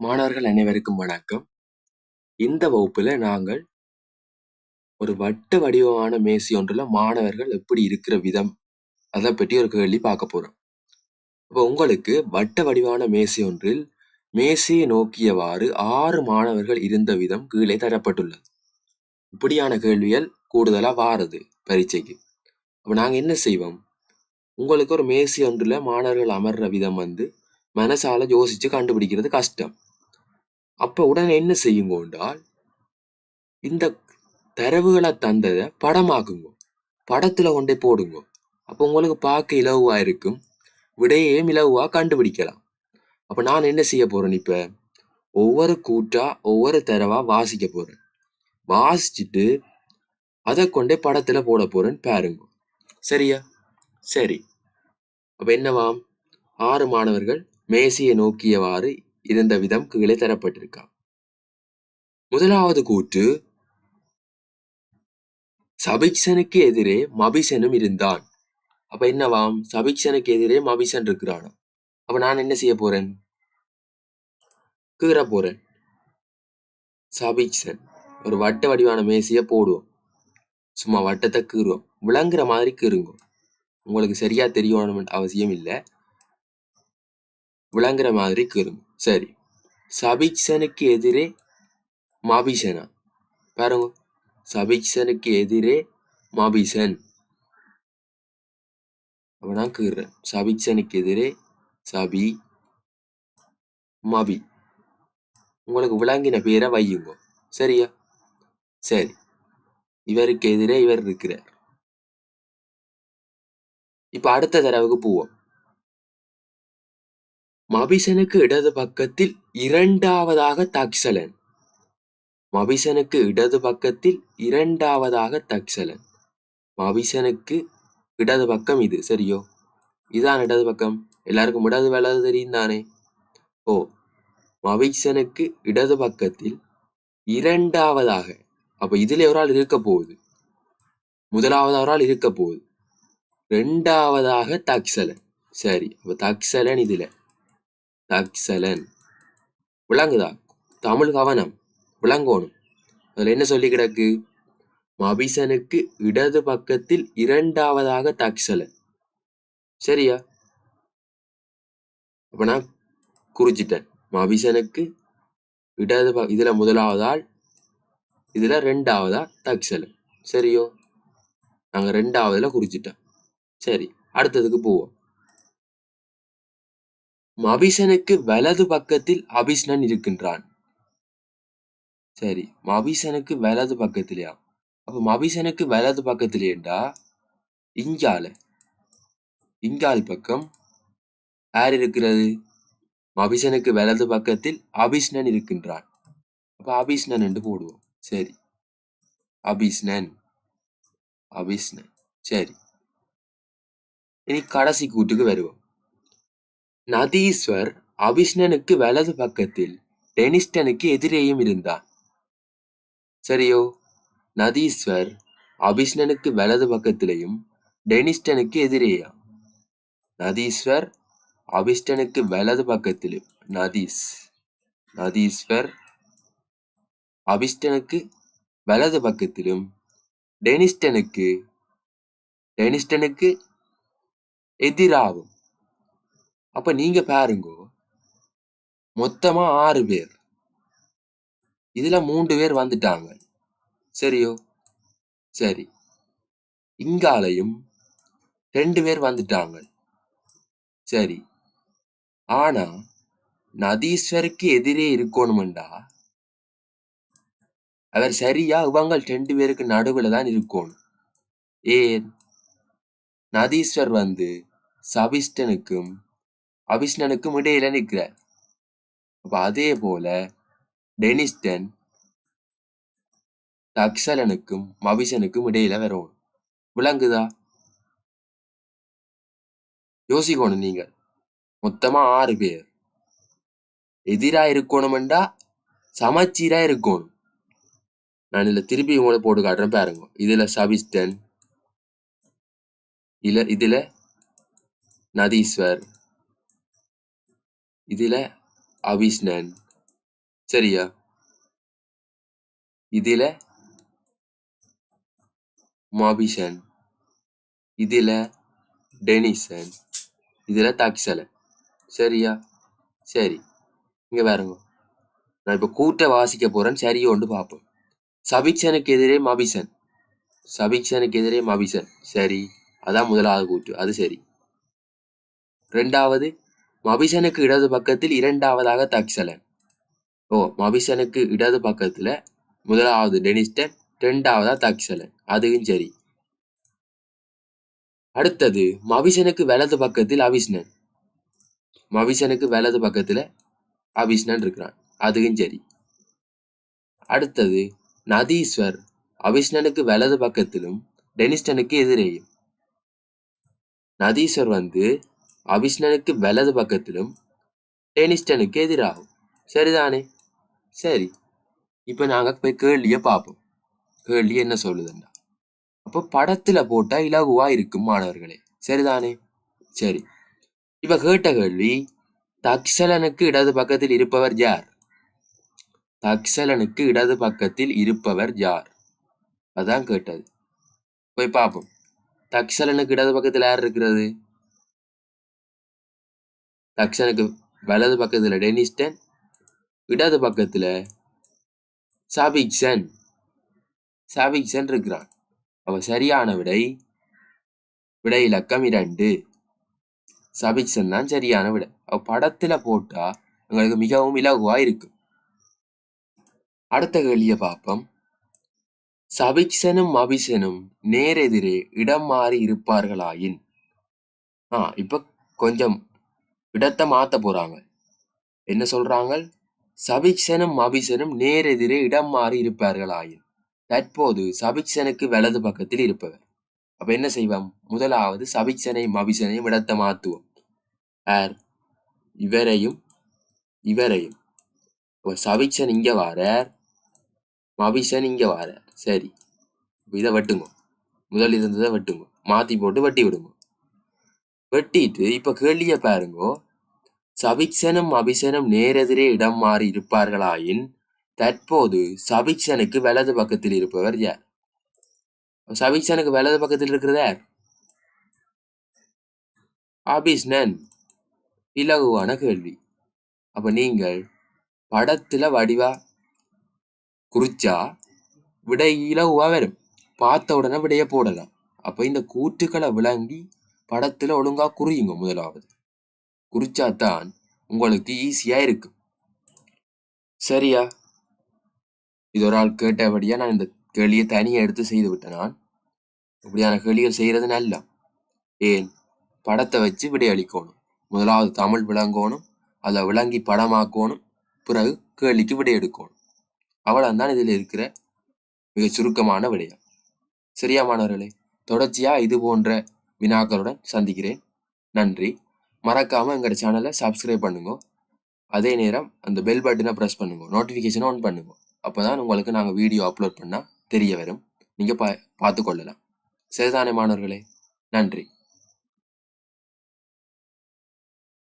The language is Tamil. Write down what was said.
மாணவர்கள் அனைவருக்கும் வணக்கம். இந்த வகுப்புல நாங்கள் ஒரு வட்ட வடிவமான மேசை ஒன்றுல மாணவர்கள் எப்படி இருக்கிற விதம் அதை பற்றி ஒரு கேள்வி பார்க்க போறோம். இப்போ உங்களுக்கு வட்ட வடிவான மேசை ஒன்றில் மேசையை நோக்கியவாறு ஆறு மாணவர்கள் இருந்த விதம் கீழே தரப்பட்டுள்ளது. இப்படியான கேள்விகள் கூடுதலா வாருது பரீட்சைக்கு. அப்போ நாங்க என்ன செய்வோம்? உங்களுக்கு ஒரு மேசை ஒன்றுல மாணவர்கள் அமர்ற விதம் வந்து மனசால யோசிச்சு கண்டுபிடிக்கிறது கஷ்டம். அப்போ உடனே என்ன செய்யுங்க என்றால் இந்த தரவுகளை தந்ததை படமாக்குங்க. படத்தில் கொண்டே போடுங்க. அப்போ உங்களுக்கு பார்க்க இலவாக இருக்கும். விடையையும் இலவாக கண்டுபிடிக்கலாம். அப்போ நான் என்ன செய்ய போகிறேன் இப்போ? ஒவ்வொரு கூட்டா ஒவ்வொரு தரவாக வாசிக்க போறேன். வாசிச்சுட்டு அதை கொண்டே படத்துல போட போகிறேன்னு பாருங்க. சரியா? சரி. அப்போ என்னவாம்? ஆறு மாணவர்கள் மேசையை நோக்கியவாறு இருந்த விதம் கீழே தரப்பட்டிருக்கா. முதலாவது கூற்று சபிக்சனுக்கு எதிரே மபிசனும் இருந்தான். அப்ப என்னவாம்? சபிக்சனுக்கு எதிரே மபிசன் இருக்கிறான்? அப்ப நான் என்ன செய்ய போறேன்? கீற போறேன். சபிக்சன் ஒரு வட்ட வடிவான மேசைய போடுவோம். சும்மா வட்டத்தை கீறுவோம். விளங்குற மாதிரி கீறுங்க. உங்களுக்கு சரியா தெரியணும் அவசியம் இல்லை விளங்குற மாதிரி கீறுங்க. சரி. சபிக்சனுக்கு எதிரே மாபிசனா பாருங்க. சபிக்சனுக்கு எதிரே மாபிசன் அப்ப நான் கீறுறேன் சபிக்சனுக்கு எதிரே சபி மபி. உங்களுக்கு விளங்கின பேரை வையுங்க. சரியா? சரி. இவருக்கு எதிரே இவர் இருக்கிறார். இப்ப அடுத்த தடவுக்கு போவோம். மபிசனுக்கு இடது பக்கத்தில் இரண்டாவதாக தக்சலன். மபிசனுக்கு இடது பக்கத்தில் இரண்டாவதாக தக்சலன். மபிசனுக்கு இடது பக்கம் இது சரியோ? இதான் இடது பக்கம். எல்லாருக்கும் இடது வலது தெரியும் தானே? ஓ மபிசனுக்கு இடது பக்கத்தில் இரண்டாவதாக. அப்ப இதுல ஒரு ஆள் இருக்க போகுது. முதலாவது ஒரு ஆள் இருக்க போகுது. ரெண்டாவதாக தக்சலன். சரி அப்ப தக்சலன் இதுல. தக்சலன். விளங்குதா? தமிழ் கவனம் விளங்கோணும். அதில் என்ன சொல்லி கிடக்கு? மபிசனுக்கு இடது பக்கத்தில் இரண்டாவதாக தக்சலன். சரியா? அப்ப நான் குறிச்சிட்டேன் மபிசனுக்கு இடது ப இதுல முதலாவதால் இதில் இதுல ரெண்டாவதா தக்சலன். சரியோ? நாங்க ரெண்டாவதுல குறிச்சிட்டோம் சரி அடுத்ததுக்கு போவோம். மபிசனுக்கு வலது பக்கத்தில் அபிஷ்ணன் இருக்கின்றான். சரி மபிசனுக்கு வலது பக்கத்திலையா? அப்ப மபிசனுக்கு வலது பக்கத்திலேண்டா இங்கால. இங்கால் பக்கம். யார் இருக்கிறது? மபிசனுக்கு வலது பக்கத்தில் அபிஷ்ணன் இருக்கின்றான். அப்ப அபிஷ்ணன் என்று போடுவோம். சரி. அபிஷ்ணன். அபிஷ்ணன். சரி. இனி கடைசி கூட்டுக்கு வருவோம். நதீஸ்வர் அபிஷ்ணனுக்கு வலது பக்கத்தில் டெனிஸ்டனுக்கு எதிரேயும் இருந்தான் சரியோ? நதீஸ்வர் அபிஷ்ணனுக்கு வலது பக்கத்திலையும் டெனிஸ்டனுக்கு எதிரேயா? நதீஸ்வர் அபிஷ்டனுக்கு வலது பக்கத்திலும் நதீஸ் நதீஸ்வர் அபிஷ்டனுக்கு வலது பக்கத்திலும் டெனிஸ்டனுக்கு டெனிஸ்டனுக்கு எதிராகும். அப்போ நீங்க பாருங்கோ. மொத்தமா ஆறு பேர். இதில் மூன்று பேர் வந்துட்டாங்க. சரியோ? சரி. இங்காலையும் ரெண்டு பேர் வந்துட்டாங்க. சரி. ஆனா நதீஸ்வருக்கு எதிரே இருக்கணுமெண்டா? அவர் சரியா இவங்க ரெண்டு பேருக்கு நடுவுல தான் இருக்கணும். ஏன்? நதீஸ்வர் வந்து சபிஷ்டனுக்கும் அபிஷ்ணனுக்கும் இடையில நிற்கிறார் அப்ப அதே போல டெனிஸ்டன் தக்ஷலனுக்கும் மபிஷனுக்கும் இடையில வரணும் விளங்குதா யோசிக்கணும் நீங்க. மொத்தமா ஆறு பேர். எதிரா இருக்கணும்டா சமச்சீரா இருக்கணும். நான் இதுல திருப்பி உங்களை போட்டு காட்டுறேன் பாருங்க. இதுல சபிஸ்டன் இல்ல இதுல நதீஸ்வர் இதுல அவிஷ்ணன். சரியா? இதுல மாபிஷன். இதுல டெனிசன். இதுல தக்சலன் சரியா? சரி. இங்க பாருங்க. நான் இப்போ கூட்ட வாசிக்க போகிறேன் சரியோ ஒன்று பார்ப்போம். சபிக்ஷனுக்கு எதிரே மபிசன் சபிக்ஷனுக்கு எதிரே மபிசன் சரி. அதான் முதலாவது கூட்டு அது சரி. ரெண்டாவது மபிசனுக்கு இடது பக்கத்தில் இரண்டாவதாக தக்சலன் ஓ மபிசனுக்கு இடது பக்கத்துல முதலாவது டெனிஸ்டன் ரெண்டாவதா தக்சலன் அதுவும் சரி. அடுத்தது மபிசனுக்கு வலது பக்கத்தில் அவிஷ்ணன். மபிசனுக்கு வலது பக்கத்துல அபிஷ்ணன் இருக்கிறான். அதுவும் சரி. அடுத்தது நதீஸ்வர் அவிஷ்ணனுக்கு வலது பக்கத்திலும் டெனிஸ்டனுக்கு எதிரேயும். நதீஸ்வர் வந்து அவிஷ்ணனுக்கு வலது பக்கத்திலும் டெனிஸ்டனுக்கு எதிராகும். சரிதானே? சரி. இப்ப நாங்க போய் கேள்வியை பார்ப்போம் கேள்வி என்ன சொல்லுதுண்டா அப்போ படத்துல போட்டால் இலகுவா இருக்கும் மாணவர்களே. சரிதானே? சரி. இப்ப கேட்ட கேள்வி தக்ஷலனுக்கு இடது பக்கத்தில் இருப்பவர் யார்? தக்ஷலனுக்கு இடது பக்கத்தில் இருப்பவர் யார்? அதான் கேட்டது. போய் பார்ப்போம் தக்ஷலனுக்கு இடது பக்கத்தில் யார் இருக்கிறது? தக்ஷனுக்கு வலது பக்கத்துல டெனிஸ்டன் இடது பக்கத்துல சாபிக்சன் சாபிக்சன் இருக்கிறான். அவன் சரியான விடை விடை இலக்கம் இரண்டு. சபிக்சன் தான் சரியான விடை. அவ படத்துல போட்டா எங்களுக்கு மிகவும் இலகுவாக இருக்கும். அடுத்த கேள்வியை பார்ப்போம். சபிக்சனும் அபிசனும் நேரெதிரே இடம் மாறி இருப்பார்களாயின்? ஆ இப்போ கொஞ்சம் இடத்தை மாத்த போறாங்க. என்ன சொல்றாங்க சபிக்ஷனும் அபிசனும் நேரெதிரே இடம் மாறி இருப்பார்கள் ஆயின் தற்போது சபிக்ஷனுக்கு வலது பக்கத்தில் இருப்பவர். அப்ப என்ன செய்வோம்? முதலாவது சபிக்சனையும் அபிசனையும் இடத்தை மாத்துவோம். ஆர் இவரையும் இவரையும். இப்போ சபிக்சன் இங்க வாரார் மபிசன் இங்க வாரார். சரி. இதை வெட்டுங்க. முதல் இருந்ததை வெட்டுங்க. மாத்தி போட்டு வெட்டி விடுங்க. வெட்டிட்டு இப்ப கேள்விய பாருங்க. சபிக்சனும் அபிசனும் நேரெதிரே இடம் மாறி இருப்பார்களாயின் தற்போது சபிக்சனுக்கு வலது பக்கத்தில் இருப்பவர் யார்? சபிக்சனுக்கு வலது பக்கத்தில் இருக்கிறது யார்? அபிஷ்ணன். இலகுவான கேள்வி. அப்ப நீங்கள் படத்துல வடிவா குறிச்சா விடை இலகுவா வரும். பார்த்த உடனே விடைய போடலாம். அப்ப இந்த கூற்றுக்களை விளங்கி படத்துல ஒழுங்கா குறியுங்க முதலாவது. குறிச்சாதான் உங்களுக்கு ஈஸியா இருக்கும். சரியா? இது ஒரு ஆள் கேட்டபடியா நான் இந்த கேள்வியை தனியை எடுத்து செய்து விட்டேன் நான் இப்படியான கேள்விகள் செய்யறது நல்ல. ஏன்? படத்தை வச்சு விடையளிக்கணும். முதலாவது தமிழ் விளங்கணும். அதை விளங்கி படமாக்கணும். பிறகு கேள்விக்கு விடை எடுக்கணும் அவ்வளவுதான் இதுல இருக்கிற மிக சுருக்கமான விடையா? சரியா மாணவர்களே தொடர்ச்சியா இது போன்ற வினாக்களுடன் சந்திக்கிறேன். நன்றி. மறக்காமல் எங்களோட சேனலை சப்ஸ்கிரைப் பண்ணுங்க. அதே நேரம் அந்த பெல் பட்டனை ப்ரெஸ் பண்ணுங்க. நோட்டிஃபிகேஷனை ஆன் பண்ணுங்க. அப்பதான் உங்களுக்கு நாங்கள் வீடியோ அப்லோட் பண்ணால் தெரிய வரும். நீங்கள் பா பார்த்து கொள்ளலாம். சரிதானே மாணவர்களே நன்றி.